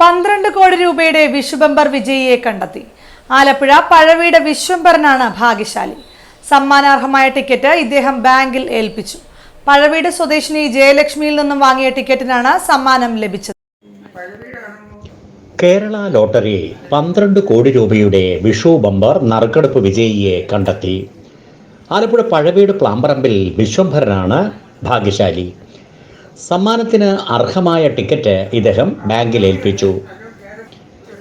പന്ത്രണ്ട് കോടി രൂപയുടെ വിശ്വബംബർ വിജയിയെ കണ്ടെത്തി. ആലപ്പുഴ പഴവിയുടെ വിശ്വംബരനാണ് ഭാഗ്യശാലി. സമ്മാനാർഹമായ ടിക്കറ്റ് ഇദ്ദേഹം ബാങ്കിൽ ഏൽപ്പിച്ചു. പഴവിയുടെ സ്വദേശിനി ജയലക്ഷ്മിയിൽ നിന്നും വാങ്ങിയ ടിക്കറ്റിനാണ് സമ്മാനം ലഭിച്ചത്. കേരള ലോട്ടറി പന്ത്രണ്ട് കോടി രൂപയുടെ വിഷു ബമ്പർ നറുക്കെടുപ്പ് വിജയിയെ കണ്ടെത്തി. ആലപ്പുഴ പഴവീട് പ്ലാമ്പറമ്പിൽ വിശ്വംഭരനാണ് ഭാഗ്യശാലി. സമ്മാനത്തിന് അർഹമായ ടിക്കറ്റ് ഇദ്ദേഹം ബാങ്കിൽ ഏൽപ്പിച്ചു.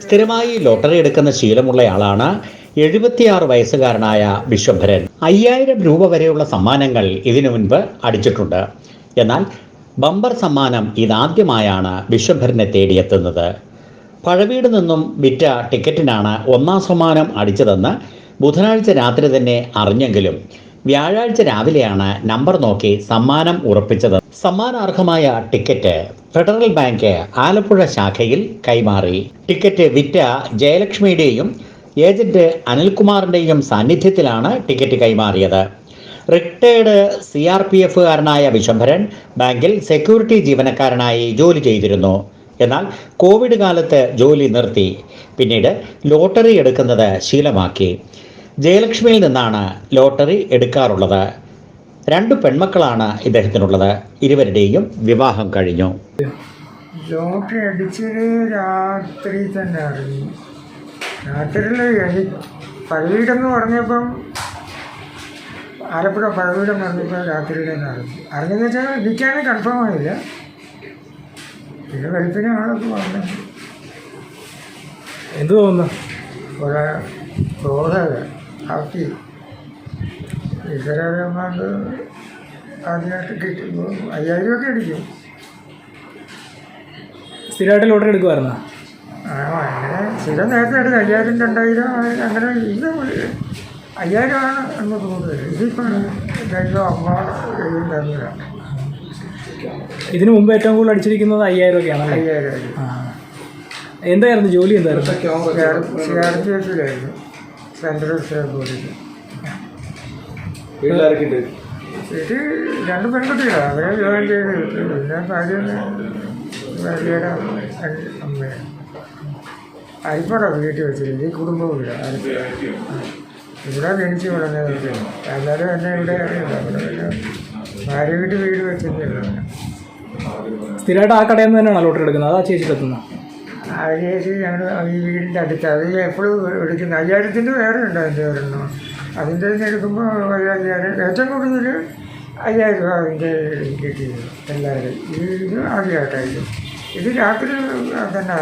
സ്ഥിരമായി ലോട്ടറി എടുക്കുന്ന ശീലമുള്ളയാളാണ് എഴുപത്തിയാറ് വയസ്സുകാരനായ വിശ്വംഭരൻ അയ്യായിരം രൂപ വരെയുള്ള സമ്മാനങ്ങൾ ഇതിനു മുൻപ് അടിച്ചിട്ടുണ്ട്. എന്നാൽ ബമ്പർ സമ്മാനം ഇതാദ്യമായാണ് വിശ്വംഭരനെ തേടിയെത്തുന്നത്. പഴവീട് നിന്നും വിറ്റ ടിക്കറ്റിനാണ് ഒന്നാം സമ്മാനം അടിച്ചതെന്ന് ബുധനാഴ്ച രാത്രി തന്നെ അറിഞ്ഞെങ്കിലും വ്യാഴാഴ്ച രാവിലെയാണ് നമ്പർ നോക്കി സമ്മാനം ഉറപ്പിച്ചത്. സമ്മാനാർഹമായ ടിക്കറ്റ് ഫെഡറൽ ബാങ്ക് ആലപ്പുഴ ശാഖയിൽ കൈമാറി. ടിക്കറ്റ് വിറ്റ ജയലക്ഷ്മിയുടെയും ഏജന്റ് അനിൽകുമാറിന്റെയും സാന്നിധ്യത്തിലാണ് ടിക്കറ്റ് കൈമാറിയത്. റിട്ടയർഡ് സി ആർ പി എഫുകാരനായ വിശംഭരൻ ബാങ്കിൽ സെക്യൂരിറ്റി ജീവനക്കാരനായി ജോലി ചെയ്തിരുന്നു. എന്നാൽ കോവിഡ് കാലത്ത് ജോലി നിർത്തി. പിന്നീട് ലോട്ടറി എടുക്കുന്നത് ശീലമാക്കി. ജയലക്ഷ്മിയിൽ നിന്നാണ് ലോട്ടറി എടുക്കാറുള്ളത്. രണ്ട് പെൺമക്കളാണ് ഇദ്ദേഹത്തിനുള്ളത്. ഇരുവരുടെയും വിവാഹം കഴിഞ്ഞു. ലോട്ടറി അടിച്ചത് രാത്രി തന്നെ അറിഞ്ഞു രാത്രിയിൽ പഴവീടെന്ന് പറഞ്ഞപ്പം ആലപ്പുഴ പഴവീടം പറഞ്ഞപ്പോൾ രാത്രിയിൽ തന്നെ അറിഞ്ഞു അറിഞ്ഞെന്ന് വെച്ചാൽ എനിക്കാണ് കൺഫേം ആയില്ല. പിന്നെ വെളുപ്പിനെ ആളൊക്കെ പറഞ്ഞു എന്ത് തോന്നുന്നു? കുറെ ഹാപ്പി. ഇതരമാണ്ട് ആദ്യമായിട്ട് കിട്ടുമ്പോൾ അയ്യായിരം ഒക്കെ അടിക്കും സ്ഥിരമായിട്ട് ലോട്ടറി എടുക്കുമായിരുന്നോ ആ, അങ്ങനെ സ്ഥിരം നേരത്തെ എടുത്ത് അയ്യായിരം രണ്ടായിരം അങ്ങനെ ഇത് അയ്യായിരമാണ് നമുക്ക് കൂടുതൽ ഇതിപ്പോൾ ദൈവം അമ്മ ദൈവം തന്നതാണ് ഇതിനു മുമ്പ് ഏറ്റവും കൂടുതൽ അടിച്ചിരിക്കുന്നത് അയ്യായിരം ഒക്കെയാണ് അയ്യായിരം എന്തായിരുന്നു ജോലി എന്തായിരുന്നു? സി ആർ പി എഫിലായിരുന്നു സെൻട്രൽ സ്റ്റേറ്റ് പോലീസ് ഇത് രണ്ട് പെൺകുട്ടികളാണ് അവരെ ജോയിൻ ചെയ്ത്. പിന്നെ കാര്യം വലിയുടെ അമ്മയാണ് അരിപ്പറ വീട്ടിൽ വെച്ചില്ല? ഈ കുടുംബവും വീട് അരിപ്പട ഇവിടെ ജനിച്ച് വളർന്നതൊക്കെ എല്ലാവരും എന്നെ ഇവിടെ അറിയില്ല ഭാര്യ വീട്ടിൽ വീട് വെച്ചിട്ടില്ല സ്ഥിരമായിട്ട് ആ കടയിൽ നിന്ന് തന്നെയാണോ ലോട്ടറി എടുക്കുന്നത്? അതാ ചേച്ചി എത്തുന്നത് ചേച്ചി ഞങ്ങൾ ഈ വീടിന്റെ അടുത്ത് അത് എപ്പോഴും എടുക്കുന്നത് അയ്യായിരത്തിന്റെ വേറെ ഉണ്ട് അതിന്റെ ഒരെണ്ണം അതിന്റെ നിന്ന് എടുക്കുമ്പോൾ അയ്യായിരം ഏറ്റവും കൂടുതൽ അയ്യായിരം രൂപ അതിന്റെ കിട്ടിയത് എല്ലാവരും. ഇത് ആദ്യമായിട്ടായിരിക്കും. ഇത് രാത്രി തന്നെ